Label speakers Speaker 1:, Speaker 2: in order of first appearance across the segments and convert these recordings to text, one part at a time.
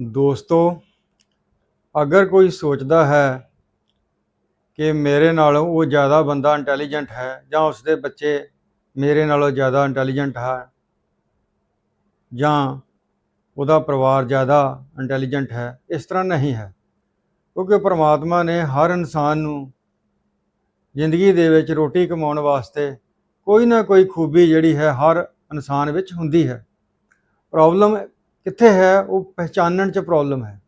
Speaker 1: ਦੋਸਤੋ, ਅਗਰ ਕੋਈ ਸੋਚਦਾ ਹੈ ਕਿ ਮੇਰੇ ਨਾਲੋਂ ਉਹ ਜ਼ਿਆਦਾ ਬੰਦਾ ਇੰਟੈਲੀਜੈਂਟ ਹੈ ਜਾਂ ਉਸਦੇ ਬੱਚੇ ਮੇਰੇ ਨਾਲੋਂ ਜ਼ਿਆਦਾ ਇੰਟੈਲੀਜੈਂਟ ਹੈ ਜਾਂ ਉਹਦਾ ਪਰਿਵਾਰ ਜ਼ਿਆਦਾ ਇੰਟੈਲੀਜੈਂਟ ਹੈ, ਇਸ ਤਰ੍ਹਾਂ ਨਹੀਂ ਹੈ। ਕਿਉਂਕਿ ਪ੍ਰਮਾਤਮਾ ਨੇ ਹਰ ਇਨਸਾਨ ਨੂੰ ਜ਼ਿੰਦਗੀ ਦੇ ਵਿੱਚ ਰੋਟੀ ਕਮਾਉਣ ਵਾਸਤੇ ਕੋਈ ਨਾ ਕੋਈ ਖੂਬੀ ਜਿਹੜੀ ਹੈ ਹਰ ਇਨਸਾਨ ਵਿੱਚ ਹੁੰਦੀ ਹੈ। ਪ੍ਰੋਬਲਮ ਕਿੱਥੇ ਹੈ, ਉਹ ਪਹਿਚਾਨਣ 'ਚ ਪ੍ਰੋਬਲਮ ਹੈ।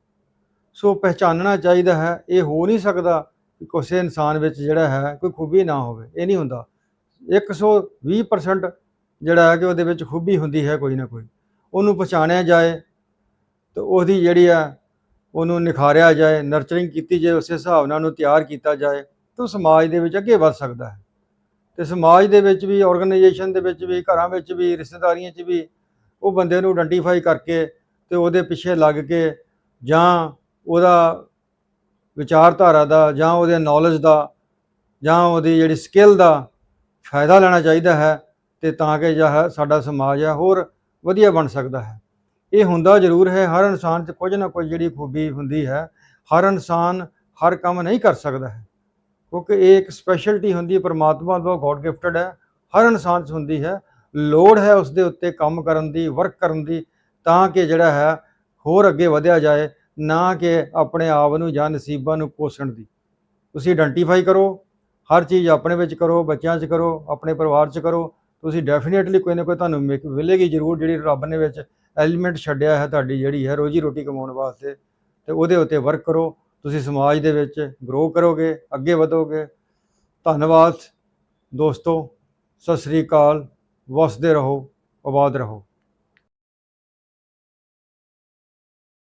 Speaker 1: ਸੋ ਪਹਿਚਾਨਣਾ ਚਾਹੀਦਾ ਹੈ, ਇਹ ਹੋ ਨਹੀਂ ਸਕਦਾ ਕਿ ਕਿਸੇ ਇਨਸਾਨ ਵਿੱਚ ਜਿਹੜਾ ਹੈ, ਕੋਈ ਖੂਬੀ ਨਾ ਹੋਵੇ, ਇਹ ਨਹੀਂ ਹੁੰਦਾ। 120% ਜਿਹੜਾ ਹੈ ਕਿ ਉਹਦੇ ਵਿੱਚ ਖੂਬੀ ਹੁੰਦੀ ਹੈ ਕੋਈ ਨਾ ਕੋਈ। ਉਹਨੂੰ ਪਛਾਣਿਆ ਜਾਏ, ਤੇ ਉਹਦੀ ਜਿਹੜੀ ਆ ਉਹਨੂੰ ਨਿਖਾਰਿਆ ਜਾਏ ਨਰਚਰਿੰਗ ਕੀਤੀ ਜਾਏ, ਉਸੇ ਹਿਸਾਬ ਨਾਲ ਉਹਨੂੰ ਤਿਆਰ ਕੀਤਾ ਜਾਏ, ਤਾਂ ਉਹ ਸਮਾਜ ਦੇ ਵਿੱਚ ਅੱਗੇ ਵੱਧ ਸਕਦਾ ਹੈ। ਤੇ ਸਮਾਜ ਦੇ ਵਿੱਚ ਵੀ ਆਰਗੇਨਾਈਜੇਸ਼ਨ ਦੇ ਵਿੱਚ ਵੀ, ਘਰਾਂ ਵਿੱਚ ਵੀ, ਰਿਸ਼ਤੇਦਾਰੀਆਂ 'ਚ ਵੀ ਉਹ ਬੰਦੇ ਨੂੰ ਆਇਡੈਂਟੀਫਾਈ ਕਰਕੇ ਤੇ ਉਹਦੇ ਪਿੱਛੇ ਲੱਗ ਕੇ ਜਾਂ ਉਹਦਾ ਵਿਚਾਰਧਾਰਾ ਦਾ ਜਾਂ ਉਹਦੇ ਨੌਲੇਜ ਦਾ ਜਾਂ ਉਹਦੀ ਜਿਹੜੀ ਸਕਿੱਲ ਦਾ ਫਾਇਦਾ ਲੈਣਾ ਚਾਹੀਦਾ ਹੈ ਤੇ ਤਾਂ ਕਿ ਜਿਹੜਾ ਸਾਡਾ ਸਮਾਜ ਹੈ ਹੋਰ ਵਧੀਆ ਬਣ ਸਕਦਾ ਹੈ। ਇਹ ਹੁੰਦਾ ਜ਼ਰੂਰ ਹੈ, ਹਰ ਇਨਸਾਨ 'ਚ ਕੁਝ ਨਾ ਕੁਝ ਜਿਹੜੀ ਖੂਬੀ ਹੁੰਦੀ ਹੈ, ਹਰ ਇਨਸਾਨ ਹਰ ਕੰਮ ਨਹੀਂ ਕਰ ਸਕਦਾ ਹੈ। ਕਿਉਂਕਿ ਇਹ ਇੱਕ ਸਪੈਸ਼ਲਟੀ ਹੁੰਦੀ ਹੈ, ਪਰਮਾਤਮਾ ਦਾ ਗੋਡ ਗਿਫਟਡ ਹੈ, ਹਰ ਇਨਸਾਨ 'ਚ ਹੁੰਦੀ ਹੈ। ਲੋੜ ਹੈ ਉਸ ਦੇ ਉੱਤੇ ਕੰਮ ਕਰਨ ਦੀ ਵਰਕ ਕਰਨ ਦੀ, ਤਾਂ ਕਿ ਜਿਹੜਾ ਹੈ ਹੋਰ ਅੱਗੇ ਵਧਿਆ ਜਾਏ, ਨਾ ਕਿ ਆਪਣੇ ਆਪ ਨੂੰ ਜਾਂ ਨਸੀਬਾਂ ਨੂੰ ਕੋਸਣ ਦੀ। ਤੁਸੀਂ ਆਇਡੈਂਟੀਫਾਈ ਕਰੋ, ਹਰ ਚੀਜ਼ ਆਪਣੇ ਵਿੱਚ ਕਰੋ, ਬੱਚਿਆਂ 'ਚ ਕਰੋ, ਆਪਣੇ ਪਰਿਵਾਰ 'ਚ ਕਰੋ, ਤੁਸੀਂ ਡੈਫੀਨੇਟਲੀ ਕੋਈ ਨਾ ਕੋਈ ਤੁਹਾਨੂੰ ਮਿਕ- ਮਿਲੇਗੀ ਜ਼ਰੂਰ ਜਿਹੜੀ ਰੱਬ ਨੇ ਵਿੱਚ ਐਲੀਮੈਂਟ ਛੱਡਿਆ ਹੈ ਤੁਹਾਡੀ ਜਿਹੜੀ ਹੈ ਰੋਜੀ ਰੋਟੀ ਕਮਾਉਣ ਵਾਸਤੇ। ਤੇ ਉਹਦੇ ਉੱਤੇ ਵਰਕ ਕਰੋ, ਤੁਸੀਂ ਸਮਾਜ ਦੇ ਵਿੱਚ ਗਰੋ ਕਰੋਗੇ, ਅੱਗੇ ਵਧੋਗੇ। ਧੰਨਵਾਦ ਦੋਸਤੋ, ਸਤਿ ਸ੍ਰੀ ਅਕਾਲ। ਵਸਦੇ ਰਹੋ ਆਬਾਦ ਰਹੋ।